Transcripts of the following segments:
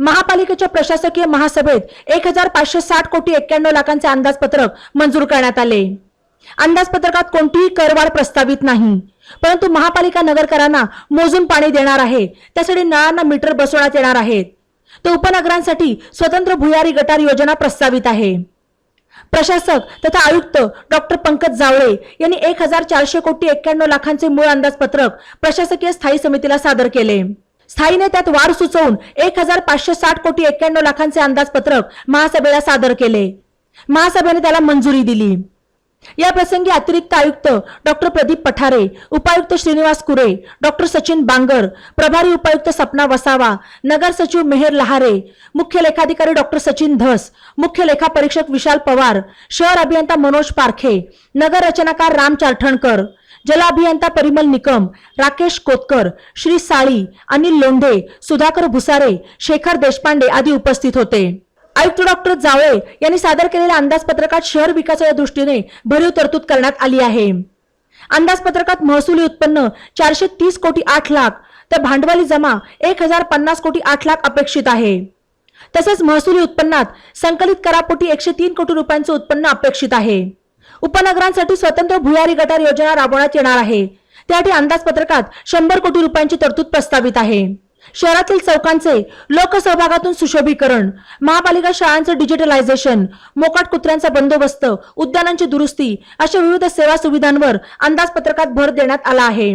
महापालिकेच्या प्रशासकीय महासभेत एक हजार पाचशे साठ कोटी एक्क्याण्णव लाखांचे अंदाजपत्रक मंजूर करण्यात आले. अंदाजपत्रकात कोणतीही करवाढ प्रस्तावित नाही. परंतु महापालिका नगरकरांना मोजून पाणी देणार आहे. त्यासाठी नळांना मीटर बसवण्यात येणार आहेत. तर उपनगरांसाठी स्वतंत्र भुयारी गटार योजना प्रस्तावित आहे. प्रशासक तथा आयुक्त डॉक्टर पंकज जावळे यांनी एक हजार चारशे कोटी एक्क्याण्णव लाखांचे मूळ अंदाजपत्रक प्रशासकीय स्थायी समितीला सादर केले. स्थायीने त्यात वाढ सुचवून एक हजार पाचशे साठ कोटी एक्क्याण्णव लाखांचे अंदाजपत्रक महासभेला सादर केले. महासभेने त्याला मंजुरी दिली. या प्रसंगी अतिरिक्त आयुक्त डॉक्टर प्रदीप पठारे उपायुक्त श्रीनिवास कुरे डॉक्टर सचिन बांगर प्रभारी उपायुक्त सपना वसावा नगर सचिव मेहर लहारे मुख्य लेखाधिकारी डॉक्टर सचिन धस मुख्य लेखा परीक्षक विशाल पवार शहर अभियंता मनोज पारखे नगर रचनाकार राम चारठणकर जल अभियंता परिमल निकम राकेश कोतकर श्री साळी अनिल लोंढे सुधाकर भुसारे शेखर देशपांडे आदी उपस्थित होते. आयुक्त डॉक्टर जावळे यांनी सादर केलेल्या अंदाजपत्रकात शहर विकासाच्या दृष्टीने भरीव तरतूद करण्यात आली आहे. अंदाजपत्रकात महसुली उत्पन्न चारशे तीस कोटी आठ लाख तर भांडवली जमा एक हजार पन्नास कोटी आठ लाख अपेक्षित आहे. तसेच महसुली उत्पन्नात संकलित करापोटी एकशे तीन कोटी रुपयांचे उत्पन्न अपेक्षित आहे. उपनगरांसाठी स्वतंत्र भुयारी गटार योजना राबवण्यात येणार आहे. त्यासाठी अंदाजपत्रकात शंभर कोटी रुपयांची तरतूद प्रस्तावित आहे. शहरातील चौकांचे लोकसहभागातून सुशोभीकरण महापालिका शाळांचे डिजिटलायझेशन मोकाट कुत्र्यांचा बंदोबस्त उद्यानांची दुरुस्ती अशा विविध सेवा सुविधांवर अंदाजपत्रकात भर देण्यात आला आहे.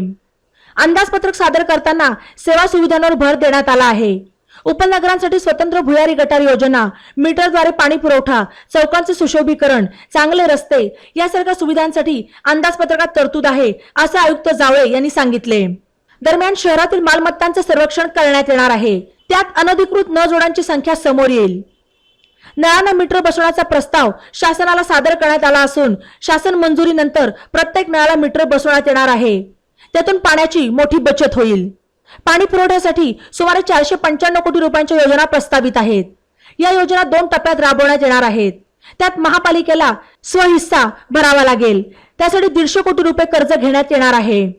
अंदाजपत्रक सादर करताना सेवा सुविधांवर भर देण्यात आला आहे. उपनगरांसाठी स्वतंत्र भुयारी गटार योजना मीटरद्वारे पाणी पुरवठा चौकांचे सुशोभीकरण चांगले रस्ते यासारख्या सुविधांसाठी अंदाजपत्रकात तरतूद आहे असं आयुक्त जावळे यांनी सांगितले. दरम्यान शहरातील मालमत्तांचे सर्वेक्षण करण्यात येणार आहे. त्यात अनधिकृत न जोडांची संख्या समोर येईल. नळांना मीटर बसवण्याचा प्रस्ताव शासनाला सादर करण्यात आला असून शासन मंजुरीनंतर प्रत्येक नळाला मीटर बसवण्यात येणार आहे. त्यातून पाण्याची मोठी बचत होईल. पाणी पुरवठ्यासाठी सुमारे चारशे पंच्याण्णव कोटी रुपयांच्या योजना प्रस्तावित आहेत. या योजना दोन टप्प्यात राबवण्यात येणार आहेत. त्यात महापालिकेला स्वहिस्सा भरावा लागेल. त्यासाठी दीडशे कोटी रुपये कर्ज घेण्यात येणार आहे.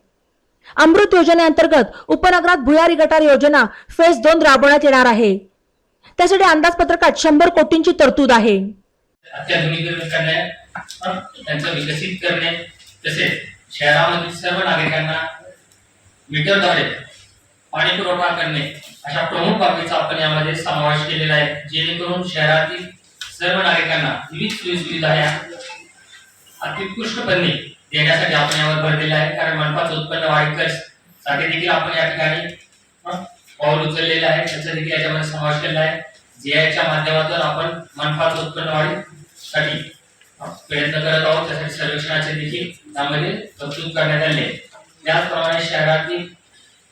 अमृत योजनेअंतर्गत उपनगरात भुयारी गटार योजना फेज दोन राबवण्यात येणार आहे. त्यासाठी अंदाजपत्रकात शंभर कोटींची तरतूद आहे. विकसित करणे तसेच शहरामधील सर्व नागरिकांना मीटरद्वारे पाणी पुरवठा करणे. अशा प्रमुख बाबीचा आपण यामध्ये समावेश केलेला आहे जेणेकरून शहरातील सर्व नागरिकांना विविध सोयी सुविधा ह्या अत्युत्कृष्टपणे देण्यासाठी आपण यावर भर दिला आहे. कारण मनपाचं उत्पन्न वाढीकरसाठी देखील आपण या ठिकाणी पाऊल उचललेलं आहे. त्याचा देखील याच्यामध्ये समावेश केलेला आहे. जीआयच्या माध्यमातून आपण मनपाचं उत्पन्न वाढीसाठी प्रयत्न करत आहोत. त्यासाठी सर्वेक्षणाचे देखील त्यामध्ये तरतूद करण्यात आले. त्याचप्रमाणे शहरातील